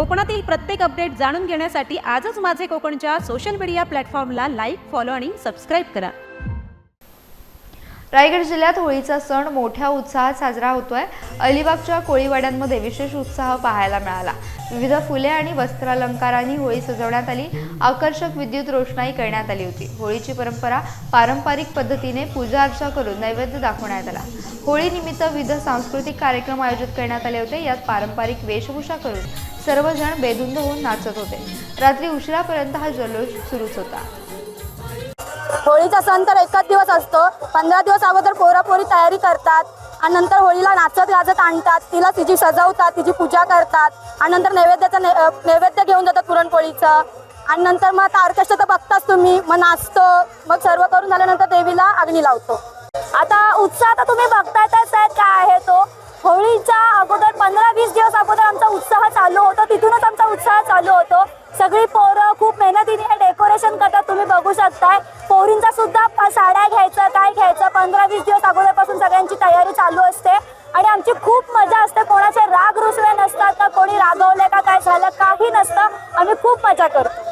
कोकणातील प्रत्येक अपडेट जाणून घेण्यासाठी आजच माझे कोकणच्या सोशल मीडिया प्लॅटफॉर्मला लाईक फॉलो आणि सबस्क्राईब करा. रायगड जिल्ह्यात होळीचा सण मोठ्या उत्साहात साजरा होतोय. अलिबागच्या कोळीवाड्यांमध्ये विशेष उत्साह पाहायला मिळाला. विविध फुले आणि वस्त्रालंकारांनी होळी सजवण्यात आली. आकर्षक विद्युत रोषणाई करण्यात आली होती. होळीची परंपरा पारंपरिक पद्धतीने पूजा अर्चा करून नैवेद्य दाखवण्यात आला. होळीनिमित्त विविध सांस्कृतिक कार्यक्रम आयोजित करण्यात आले होते. यात पारंपरिक वेशभूषा करून सर्वजण बेधुंद होऊन नाचत होते. रात्री उशिरापर्यंत हा जल्लोष सुरूच होता. होळीचा सण तर एकच दिवस असतो. पंधरा दिवस अगोदर पोरापोरी तयारी करतात आणि नंतर होळीला नाचत गाजत आणतात. तिला तिची सजवतात तिची पूजा करतात आणि नंतर नैवेद्याचं नै- नैवेद्य घेऊन जातात पुरणपोळीचं. आणि नंतर मग आता ऑर्केस्ट्रा तर बघताच तुम्ही. मग नाचतो. मग सर्व करून झाल्यानंतर देवीला अग्नी लावतो. आता उत्साह तर तुम्ही बघतायतच आहेत काय आहे तो. होळीच्या आलो होतो. सगळी पोरं खूप मेहनतीने हे डेकोरेशन करतात. तुम्ही बघू शकताय. पोरींचा सुद्धा साड्या घ्यायचं काय घ्यायचं पंधरा वीस दिवस अगोदरपासून सगळ्यांची तयारी चालू असते. आणि आमची खूप मजा असते. कोणाचे राग रुसवे नसतात का? कोणी रागवले का? काय झालं? काही नसतं. आम्ही खूप मजा करतो.